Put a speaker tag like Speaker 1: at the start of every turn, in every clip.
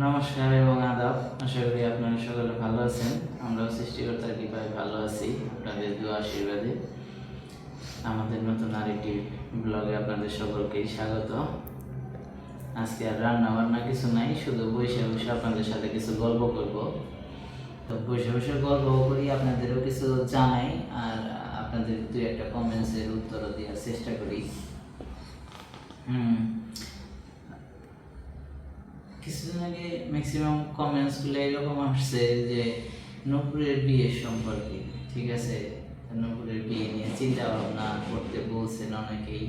Speaker 1: নমস্কার এবং আদাব। আশা করি আপনারা সকলে ভালো আছেন। আমরাও সৃষ্টিকর্তার কৃপায় ভালো আছি আপনাদের দোয়া আশীর্বাদে। আমাদের নতুন আরেকটি ব্লগে আপনাদের সকলকেই স্বাগত। আজকে আর রান্না বান্না কিছু নাই, শুধু বসে বসে আপনাদের সাথে কিছু গল্প করব। তো বসে বসে গল্প করি, আপনাদেরও কিছু জানাই, আর আপনাদের দু একটা কমেন্টসের উত্তরও দেওয়ার চেষ্টা করি। হুম কিছুদিন আগে ম্যাক্সিমাম কমেন্টসগুলো এরকম আসছে যে, নপুরের বিয়ে সম্পর্কে, ঠিক আছে? নপুরের বিয়ে নিয়ে চিন্তা ভাবনা করতে বলছেন অনেকেই।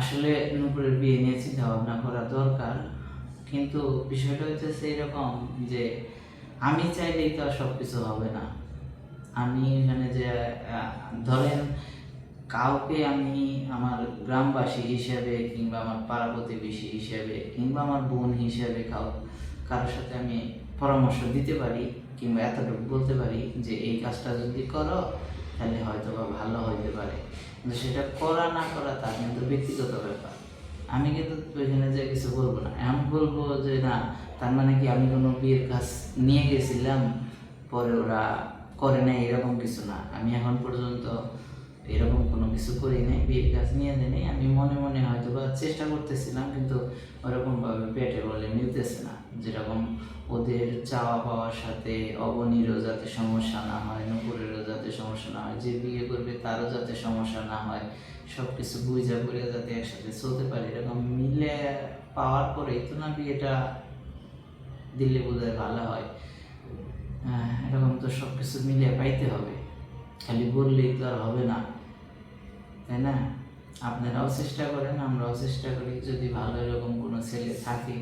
Speaker 1: আসলে নপুরের বিয়ে নিয়ে চিন্তা ভাবনা করা দরকার, কিন্তু বিষয়টা হচ্ছে এরকম যে, আমি চাইলেই তো সব কিছু হবে না। আমি এখানে যে ধরেন কাউকে আমি আমার গ্রামবাসী হিসেবে কিংবা আমার পাড়া প্রতিবেশী হিসেবে কিংবা আমার বোন হিসেবে কাউ, কারোর সাথে আমি পরামর্শ দিতে পারি কিংবা এতটুকু বলতে পারি যে এই কাজটা যদি করো, তাহলে হয়তো বা ভালো হইতে পারে। কিন্তু সেটা করা না করা তার কিন্তু ব্যক্তিগত ব্যাপার। আমি কিন্তু ওইখানে যে কিছু বলব না। এমন বলব যে না, তার মানে কি আমি কোনো বিয়ের কাজ নিয়ে গেছিলাম, পরে ওরা করে নাই এরকম কিছু না। আমি এখন পর্যন্ত এরকম কোনো কিছু করি নাই, বিয়ের কাজ নিয়ে নাই। আমি মনে মনে হয়তো বা চেষ্টা করতেছিলাম, কিন্তু ওরকমভাবে পেটে বলে মিলতেছে না। যেরকম ওদের চাওয়া পাওয়ার সাথে অবনীরও যাতে সমস্যা না হয়, নুপুরেরও যাতে সমস্যা না হয়, যে বিয়ে করবে তারও যাতে সমস্যা না হয় সব কিছু বুঝা করে যাতে একসাথে চলতে পারে, এরকম মিলে পাওয়ার পরেই তো না বিয়েটা দিলে বোধহয় ভালো হয়। এরকম তো সব কিছু মিলিয়ে পাইতে হবে। খালি বললেই তো আর হবে না। তাই না? আপনারাও চেষ্টা করেন আমরাও চেষ্টা করি। যদি ভালো এরকম কোনো ছেলে থাকে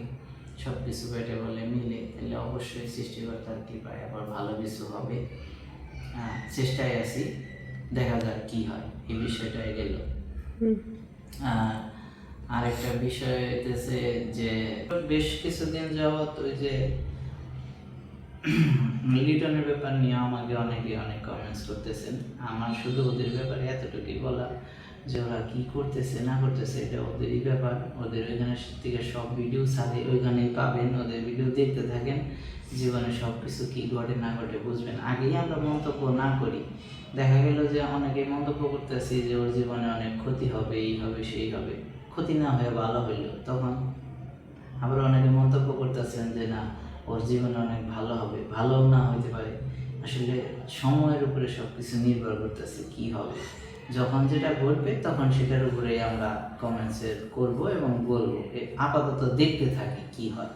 Speaker 1: সব কিছু পেটে বলে মিলে তাহলে অবশ্যই সৃষ্টিকর্তার কৃপায় আবার ভালো কিছু হবে। চেষ্টায় আছি। দেখা যাক কি হয়। এই বিষয়টাই গেল। আর আরেকটা বিষয় হইতেছে যে বেশ কিছুদিন যাবত ওই যে লিটনের ব্যাপার নিয়ে আমাকে অনেকে অনেক কমেন্টস করতেছেন। আমার শুধু ওদের ব্যাপারে এতটুকুই বলা। যে ওরা কি করতেছে, না করতেছে, এটা ওদেরই ব্যাপার। ওদের ওইখানে থেকে সব ভিডিও সাথে ওইখানেই পাবেন, ওদের ভিডিও দেখতে থাকেন। জীবনে সব কিছু কী ঘটে, না ঘটে বুঝবেন। আগেই আমরা মন্তব্য না করি। দেখা গেল যে অনেকে মন্তব্য করতেছি যে ওর জীবনে অনেক ক্ষতি হবে, এই হবে, সেই হবে। ক্ষতি না হয়ে ভালো হইল। তখন আবার অনেকে মন্তব্য করতেছেন যে না, ওর জীবনে অনেক ভালো হবে। ভালো না হইতে পারে। আসলে সময়ের উপরে সব কিছু নির্ভর করতেছে কি হবে। যখন যেটা ঘটবে, তখন সেটার উপরে আমরা কমেন্টসে করব এবং বলব আপাতত দেখতে থাকি কি হয়।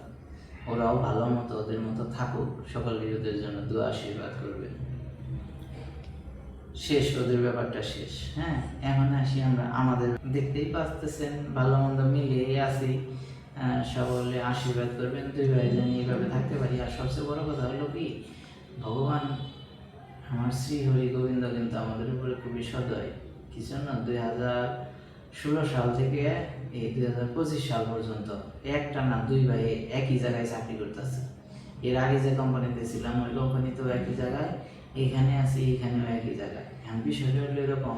Speaker 1: ওরাও ভালো মতো ওদের মতো থাকুক সকলেই ওদের জন্য দোয়া আশীর্বাদ করবে শেষ, ওদের ব্যাপারটা শেষ। হ্যাঁ এখন আসি আমরা, আমাদের দেখতেই পাচ্তেছেন ভালো মন্দ মিলিয়ে আসি সকলে আশীর্বাদ করবেন, দুই ভাই জানি এইভাবে থাকতে পারি। আর সবচেয়ে বড় কথা হলো কি, ভগবান আমার শ্রী হরি গোবিন্দ কিন্তু আমাদের উপরে খুবই সদয়। কি জন্য দুই হাজার ষোলো সাল থেকে এই দুই হাজার পঁচিশ সাল পর্যন্ত একটা না দুই ভাই একই জায়গায় চাকরি করতেছে। এর আগে যে কোম্পানিতে ছিলাম, ওই কোম্পানিতেও একই জায়গায়, এখানে আছি, এখানেও একই জায়গায়। এখন বিষয়টা হলো এরকম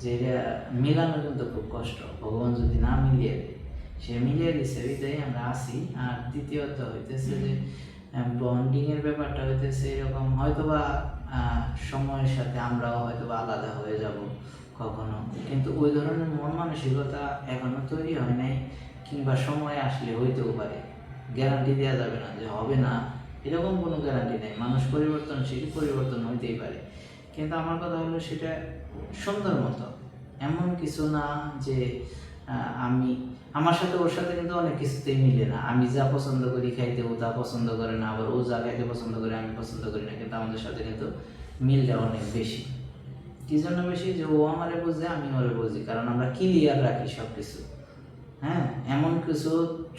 Speaker 1: যে এটা মেলানো কিন্তু খুব কষ্ট। ভগবান যদি না মিলিয়ে দেয়, সে মিলিয়ে দিছে ওইটাই আমরা আসি আর দ্বিতীয়ত হইতেছে যে বন্ডিং এর ব্যাপারটা হইতেছে এরকম, হয়তোবা সময়ের সাথে আমরাও হয়তোবা আলাদা হয়ে যাব। কখনো। কিন্তু ওই ধরনের মন মানসিকতা এখনও তৈরি হয় নাই, কিংবা সময় আসলে হইতেও পারে। গ্যারান্টি দেওয়া যাবে না যে হবে না, এরকম কোনো গ্যারান্টি নেই। মানুষ পরিবর্তনশীল, পরিবর্তন হইতেই পারে। কিন্তু আমার কথা হলো সেটা সুন্দর মতো। এমন কিছু না যে আমি, আমার সাথে ওর সাথে কিন্তু অনেক কিছুতেই মিলে না। আমি যা পছন্দ করি খাইতে ও তা পছন্দ করে না, আবার ও যা খাইতে পছন্দ করে আমি পছন্দ করি না, কিন্তু আমাদের সাথে কিন্তু মিলটা অনেক বেশি। কি জন্য বেশি যে ও আমারে বুঝে, আমি ওরে বুঝি, কারণ আমরা ক্লিয়ার রাখি সব কিছু হ্যাঁ? এমন কিছু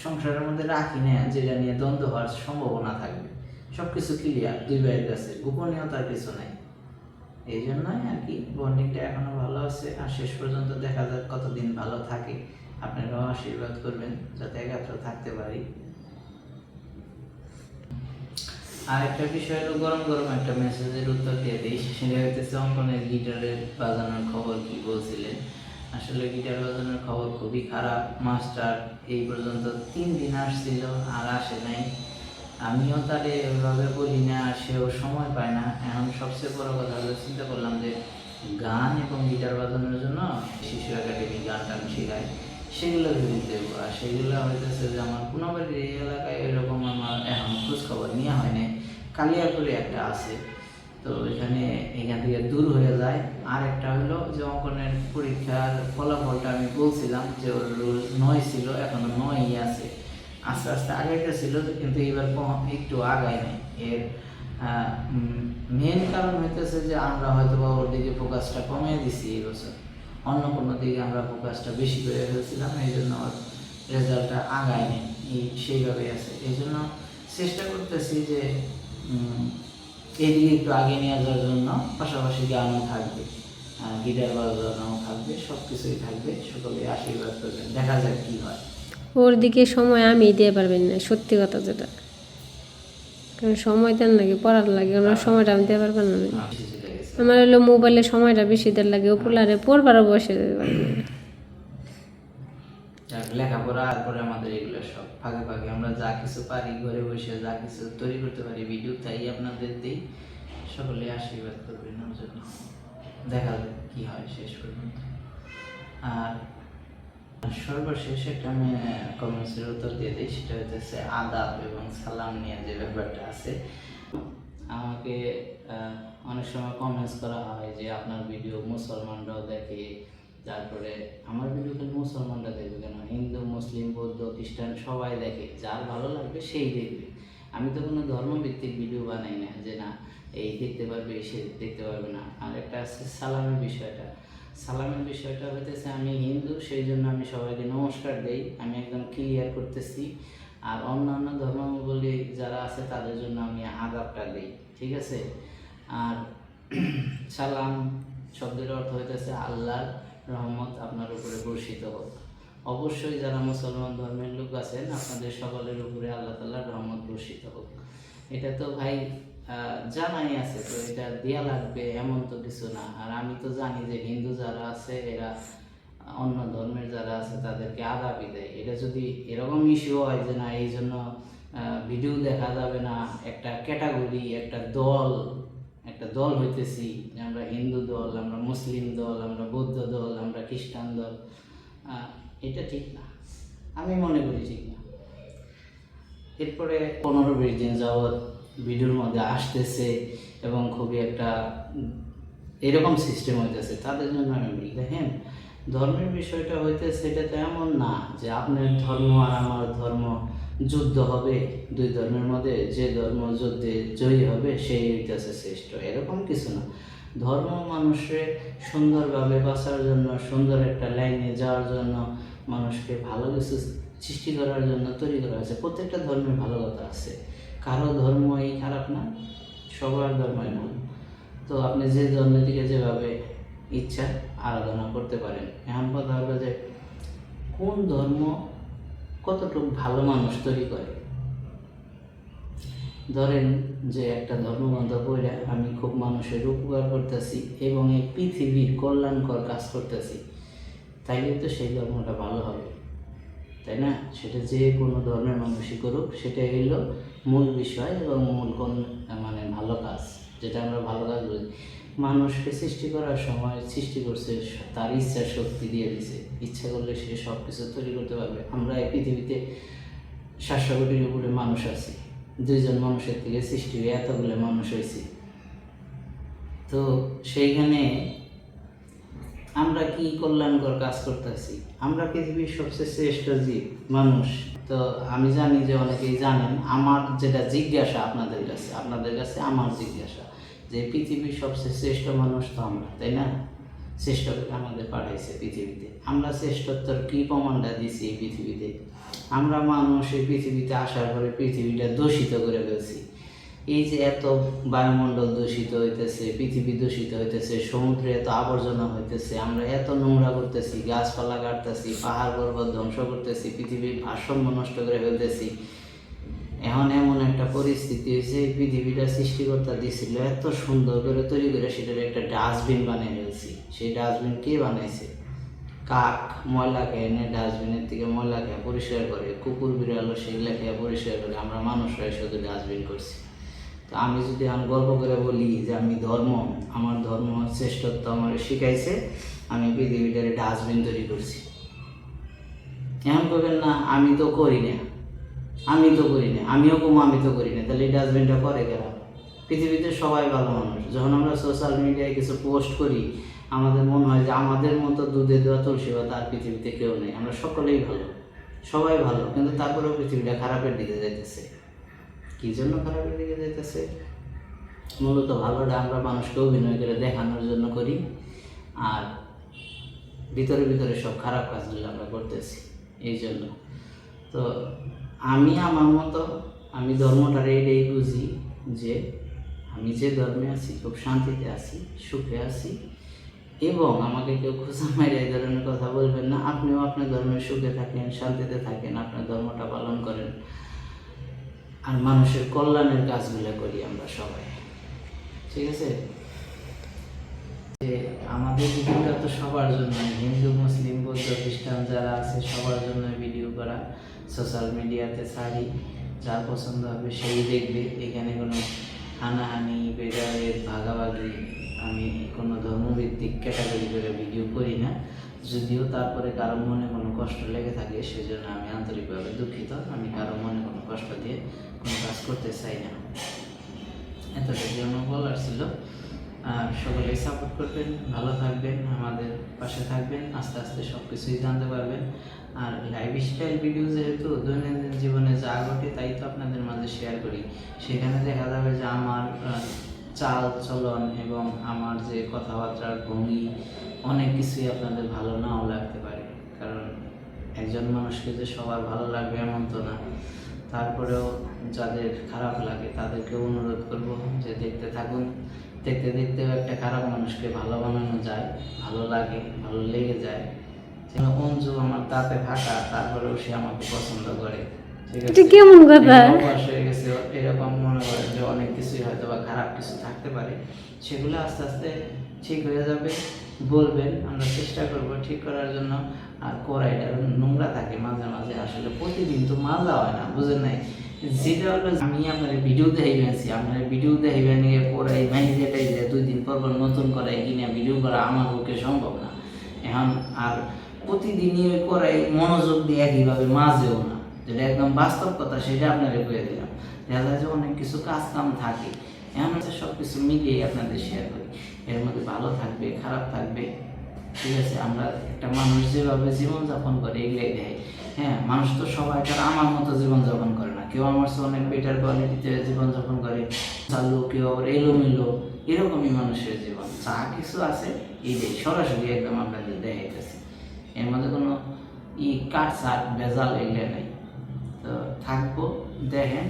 Speaker 1: সংসারের মধ্যে রাখি না, যেটা নিয়ে দ্বন্দ্ব হওয়ার সম্ভাবনা থাকবে। সব কিছু ক্লিয়ার দুই ভাইয়ের কাছে। গোপনীয়তার কিছু নাই। এই জন্যই আর কি, বন্ডিংটা এখনও ভালো আছে। আর শেষ পর্যন্ত দেখা যাক কতদিন ভালো থাকে। আপনারাও আশীর্বাদ করবেন, যাতে একাত্র থাকতে পারি। আর একটা বিষয় হলো, গরম গরম একটা মেসেজের উত্তর দিয়ে দিই। সেটা হইতেছে, অঙ্কনের গিটারের বাজানোর খবর কি বলছিলেন? আসলে গিটার বাজানোর খবর খুবই খারাপ। মাস্টার এই পর্যন্ত তিন দিন আসছিল, আর আসে নাই। আমিও তারে ওইভাবে বলি না সেও সময় পায় না। এখন সবচেয়ে বড় কথা হলো, চিন্তা করলাম যে গান এবং গিটার বাজানোর জন্য শিশু একাডেমি গান টান শেখায় সেগুলো যদি দেবো। আর সেগুলো হইতেছে যে আমার পুনবাড়ির এই এলাকায় এরকম আমার এখন খোঁজ খবর নেওয়া হয় না কালিয়াপুরে একটা আছে। তো এখানে এখান থেকে দূর হয়ে যায়। আর একটা হলো যে অঙ্কনের পরীক্ষার ফলাফলটা আমি বলছিলাম যে ওর রোল নয় ছিল, এখনও নয়ই আছে। আস্তে আস্তে আগাইতে ছিল, কিন্তু এবার একটু আগায় নেই। এর মেন কারণ হইতেছে যে আমরা হয়তো বা ওর দিকে ফোকাসটা কমিয়ে দিছি এই বছর। অন্য কোনো দিকে আমরা ফোকাসটা বেশি করে ফেলছিলাম, এই জন্য ওর রেজাল্টটা আগায় নেই। সেইভাবেই আছে। এই জন্য চেষ্টা করতেছি যে এদিকে একটু আগে নিয়ে যাওয়ার জন্য পাশাপাশি গানও থাকবে গিটার বাজানো থাকবে সব কিছুই থাকবে সকলে আশীর্বাদ করবেন। দেখা যাক কি হয়।
Speaker 2: ওর দিকে সময় আমি দিতে পারবেন না সত্যি কথা যেটা। কারণ সময় দেন লাগে পড়ার লাগে ওনার সময়টা আমি দিতে পারবেন না। আমি।
Speaker 1: আমার
Speaker 2: হলো মোবাইলে সময়টা বেশি দেওয়ার লাগে ও পোলারে পড়বারও বসে দিতে পারবে না
Speaker 1: লেখাপড়া তারপরে আমাদের এগুলো সব ফাঁকে ফাঁকে। আমরা যা কিছু পারি, ঘরে বসে যা কিছু তৈরি করতে পারি ভিডিও তাই আপনাদের দিই। সকলে আশীর্বাদ করবেন ওর জন্য। দেখা যাক কি হয় শেষ পর্যন্ত। আর সর্বশেষ একটা আমি কমেন্টসের উত্তর দিয়ে দিই, সেটা হচ্ছে আদাব এবং সালাম নিয়ে যে ব্যাপারটা আছে। আমাকে অনেক সময় কমেন্টস করা হয় যে আপনার ভিডিও মুসলমানরাও দেখে তারপরে আমার ভিডিও কিন্তু মুসলমানরা দেখবে কেন? হিন্দু, মুসলিম, বৌদ্ধ, খ্রিস্টান সবাই দেখে, যার ভালো লাগবে সেই দেখবে। আমি তো কোনো ধর্মভিত্তিক ভিডিও বানাই না যে না, এই দেখতে পারবে সে দেখতে পারবে না। আর একটা আছে সালামের বিষয়টা। সালামের বিষয়টা হইতেছে আমি হিন্দু, সেই জন্য আমি সবাইকে নমস্কার দেই। আমি একদম ক্লিয়ার করতেছি। আর অন্যান্য ধর্মাবলী যারা আছে, তাদের জন্য আমি আদাবটা দিই, ঠিক আছে? আর সালাম শব্দের অর্থ হইতেছে আল্লাহর রহমত আপনার উপরে বর্ষিত হোক। অবশ্যই যারা মুসলমান ধর্মের লোক আছেন, আপনাদের সকলের উপরে আল্লাহ তাল্লাহর রহমত বর্ষিত হোক। এটা তো ভাই জানাই আছে, তো এটা দেয়া লাগবে এমন তো কিছু না। আর আমি তো জানি যে হিন্দু যারা আছে, এরা অন্য ধর্মের যারা আছে, তাদেরকে আদাবি দেয়। এটা যদি এরকম ইস্যু হয় যে না এই জন্য ভিডিও দেখা যাবে না, একটা ক্যাটাগরি একটা দল একটা দল হইতেছি, আমরা হিন্দু দল, আমরা মুসলিম দল, আমরা বৌদ্ধ দল, আমরা খ্রিস্টান দল। এটা ঠিক না। আমি মনে করি ঠিক না। এরপরে পনেরো বিশ দিন যাবৎ ভিডিওর মধ্যে আসতেছে এবং খুবই একটা, এরকম সিস্টেম হইতেছে। তাদের জন্য আমি বলি, দেখেন, ধর্মের বিষয়টা হইতেছে, এটা তো এমন না যে আপনার ধর্ম আর আমার ধর্ম যুদ্ধ হবে, দুই ধর্মের মধ্যে যে ধর্ম যুদ্ধে জয়ী হবে, সেই হইতেছে শ্রেষ্ঠ। এরকম কিছু না। ধর্ম মানুষের সুন্দরভাবে বাঁচার জন্য, সুন্দর একটা লাইনে যাওয়ার জন্য, মানুষকে ভালো কিছু সৃষ্টি করার জন্য তৈরি করা হয়েছে। প্রত্যেকটা ধর্মের ভালো কথা আছে। কারও ধর্মই খারাপ না, সবার ধর্মই ভালো। তো আপনি যে ধর্মের দিকে যেভাবে ইচ্ছা আরাধনা করতে পারেন। এমন কথা হলো যে কোন ধর্ম কতটুকু ভালো মানুষ তৈরি করে? ধরেন যে একটা ধর্মগ্রন্থ পড়ে আমি খুব মানুষের উপকার করতেছি এবং এই পৃথিবীর কল্যাণকর কাজ করতেছি, তাইলে তো সেই ধর্মটা ভালো হবে। তাই না? সেটা যে কোনো ধর্মের মানুষই করুক, সেটা হলো মূল বিষয় এবং মূল কোন মানে ভালো কাজ, যেটা আমরা ভালো কাজ বলি। মানুষকে সৃষ্টি করার সময় সৃষ্টি করছে, তার ইচ্ছা শক্তি দিয়ে দিছে। ইচ্ছা করলে সে সব কিছু তৈরি করতে পারবে। আমরা এই পৃথিবীতে সাতশো কোটির উপরে মানুষ আছি। দুইজন মানুষের থেকে সৃষ্টি হয়ে এতগুলো মানুষ হয়েছি। তো সেইখানে আমরা কি কল্যাণকর কাজ করতেছি? আমরা পৃথিবীর সবচেয়ে শ্রেষ্ঠ জীব, মানুষ। তো আমি জানি যে অনেকেই জানেন, আমার যেটা জিজ্ঞাসা আপনাদের কাছে আপনাদের কাছে আমার জিজ্ঞাসা। যে পৃথিবীর সবচেয়ে শ্রেষ্ঠ মানুষ তো আমরা, তাই না? শ্রেষ্ঠ করে আমাদের পাঠাইছে পৃথিবীতে। আমরা শ্রেষ্ঠত্বর কি প্রমাণটা দিছি এই পৃথিবীতে? আমরা মানুষ এই পৃথিবীতে আসার পরে পৃথিবীটা দূষিত করে ফেলছি। এই যে এত বায়ুমণ্ডল দূষিত হইতেছে, পৃথিবী দূষিত হইতেছে, সমুদ্রে এত আবর্জনা হইতেছে, আমরা এত নোংরা করতেছি, গাছপালা কাটতেছি, পাহাড় পর্বত ধ্বংস করতেছি, পৃথিবীর ভারসাম্য নষ্ট করে ফেলতেছি। এখন এমন একটা পরিস্থিতি হয়েছে, এই পৃথিবীটা সৃষ্টিকর্তা দিছিল, এত সুন্দর করে তৈরি করে সেটার একটা ডাস্টবিন বানিয়ে ফেলছি। সেই ডাস্টবিন কে বানাইছে? কাক, ময়লা খেয়ে এনে ডাস্টবিনের থেকে ময়লা খেয়ে পরিষ্কার করে, কুকুর বিড়ালও সেগুলা খেয়ে পরিষ্কার করে আমরা মানুষরাই শুধু ডাস্টবিন করছি। তো আমি যদি আমি গর্ব করে বলি যে আমি ধর্ম, আমার ধর্ম শ্রেষ্ঠত্ব আমার শিখাইছে, আমি পৃথিবীটারে ডাস্টবিন তৈরি করছি। এমন করবেন না, আমি তো করি না। আমি তো করি না আমিও কমো, আমি তো করি না তাহলে এই ডাস্টবিনটা করে কেন পৃথিবীতে সবাই ভালো মানুষ। যখন আমরা সোশ্যাল মিডিয়ায় কিছু পোস্ট করি, আমাদের মনে হয় যে আমাদের মতো দুধে দেওয়া তুলসী বা তার পৃথিবীতে কেউ নেই। আমরা সকলেই ভালো। সবাই ভালো, কিন্তু তারপরেও পৃথিবীটা খারাপের দিকে যাইতেছে। কী জন্য খারাপের দিকে যাইতেছে? মূলত ভালোটা আমরা মানুষকে অভিনয় করে দেখানোর জন্য করি, আর ভিতরে ভিতরে সব খারাপ কাজগুলো আমরা করতেছি। এই জন্য। তো আমি আমার মতো, আমি ধর্মটারে এটাই বুঝি যে আমি যে ধর্মে আছি, খুব শান্তিতে আছি, সুখে আছি, এবং আমাকে কেউ খোঁজা মাইরে এই ধরনের কথা বলবেন না। আপনিও আপনার ধর্মের সুখে থাকেন, শান্তিতে থাকেন, আপনার ধর্মটা পালন করেন। আর মানুষের কল্যাণের কাজগুলো করি আমরা সবাই। ঠিক আছে? যে আমাদের ভিডিওটা তো সবার জন্য হিন্দু, মুসলিম, বৌদ্ধ, খ্রিস্টান যারা আছে সবার জন্য ভিডিও করা। সোশ্যাল মিডিয়াতে ছাড়ি যার পছন্দ হবে সেই দেখবে। এখানে কোনো হানাহানি বেগারের ভাগাভাগি আমি কোনো ধর্মভিত্তিক ক্যাটাগরি করে ভিডিও করি না। যদিও তারপরে কারও মনে কোনো কষ্ট লেগে থাকে, সেজন্য আমি আন্তরিকভাবে দুঃখিত। আমি কারও মনে কোনো কষ্ট দিয়ে কোনো কাজ করতে চাই না। এতটাই জন্য বলার ছিল। আর সকলেই সাপোর্ট করবেন, ভালো থাকবেন, আমাদের পাশে থাকবেন, আস্তে আস্তে সব কিছুই জানতে পারবেন। আর লাইফস্টাইল ভিডিও যেহেতু দৈনন্দিন জীবনে যা ঘটে তাই তো আপনাদের মাঝে শেয়ার করি। সেখানে দেখা যাবে যে আমার চাল চলন এবং আমার যে কথাবার্তার ভঙ্গি অনেক কিছুই আপনাদের ভালো নাও লাগতে পারে। কারণ একজন মানুষকে যে সবার ভালো লাগবে এমন তো না। তারপরেও যাদের খারাপ লাগে তাদেরকে অনুরোধ করব যে দেখতে থাকুন। দেখতে দেখতেও একটা খারাপ মানুষকে ভালো বানানো যায়, ভালো লাগে, ভালো লেগে যায়। অঞ্জু আমার তারপরেও সে আমাকে পছন্দ করে।
Speaker 2: এটা কেমন কথা?
Speaker 1: হয়ে গেছে এরকম মনে করে যে অনেক কিছুই হয়তো বা খারাপ কিছু থাকতে পারে। সেগুলো আস্তে আস্তে ঠিক হয়ে যাবে বলবেন আমরা চেষ্টা করব ঠিক করার জন্য। আর কড়াইটা নোংরা থাকে মাঝে মাঝে আসলে প্রতিদিন তো মাজা হয় না বুঝেন নাই? যেটা হলো আমি আপনার ভিডিও দেখাইবেছি আপনার ভিডিও দেখাইবেন নিয়ে কড়াই দুই দিন পর পর নতুন কড়াই কিনে ভিডিও করা আমার পক্ষে সম্ভব না। এখন আর প্রতিদিনই ওই কড়াই মনোযোগ দিয়ে একইভাবে মাজেও না। যেটা একদম বাস্তব কথা, সেটা আপনাকে বলে দিলাম। দেখা যায় যে অনেক কিছু কাজ কাম থাকে। এমন সব কিছু মিলিয়ে আপনাদের শেয়ার করি। এর মধ্যে ভালো থাকবে, খারাপ থাকবে, ঠিক আছে? আমরা একটা মানুষ যেভাবে জীবনযাপন করে, এগুলাই দেয়। হ্যাঁ মানুষ তো সবাই তার আমার মতো জীবনযাপন করে না। কেউ আমার চেয়ে অনেক বেটার কোয়ালিটিতে জীবনযাপন করে। চালু, কেউ আবার এলোমেলো, এরকমই মানুষের জীবন। যা কিছু আছে এইটাই সরাসরি একদম আপনাদের দেখাইতেছে। এর মধ্যে কোনো ই কাট সাট ভেজাল এগুলো নেই। তো থাকব দেখেন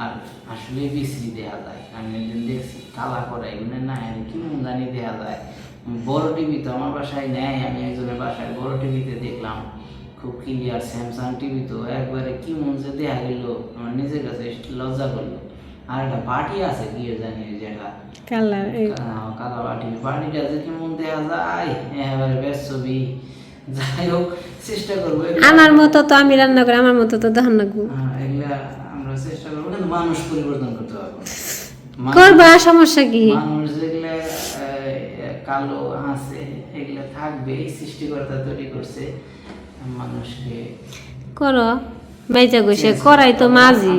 Speaker 1: আর আসলে বিশ্রী দেওয়া যায়। আমি একদিন দেখছি কালা করা এগুলো না আমি কি জানি দেওয়া যায়। বড় টিভি তো আমার বাসায় নেয় আমি একজনের বাসায় বড় টিভিতে দেখলাম। খুব ক্লিয়ার স্যামসাং টিভি তো একবারে কি মন যে দেওয়া গেল আমার নিজের কাছে লজ্জা করল। আর একটা বাটি আছে কি জানি ওই জায়গা।
Speaker 2: কালার
Speaker 1: কালা বাটি বাটিটা যে কেমন দেয়া যায় এবারে বেশ ছবি। যাই হোক চেষ্টা করব
Speaker 2: আমার মতো তো আমি রান্না করি আমার মতো তো ধান
Speaker 1: হ্যাঁ, এগুলা আমরা চেষ্টা করব কিন্তু মানুষ পরিবর্তন করতে পারব
Speaker 2: করবা সমস্যা কি?
Speaker 1: মানুষ যেগুলা কালো আছে এগুলা থাকবে সৃষ্টিকর্তা তৈরি করছে মানুষকে
Speaker 2: করো বেজা গেছে করাই তো মাঝি।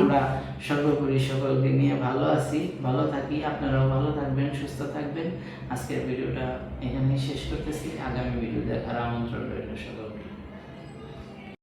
Speaker 1: সর্বোপরি সকলকে নিয়ে ভালো আছি ভালো থাকি আপনারাও ভালো থাকবেন সুস্থ থাকবেন। আজকের ভিডিওটা এখানেই শেষ করতেছি। আগামী ভিডিও দেখার আমন্ত্রণ রইল সকলকে।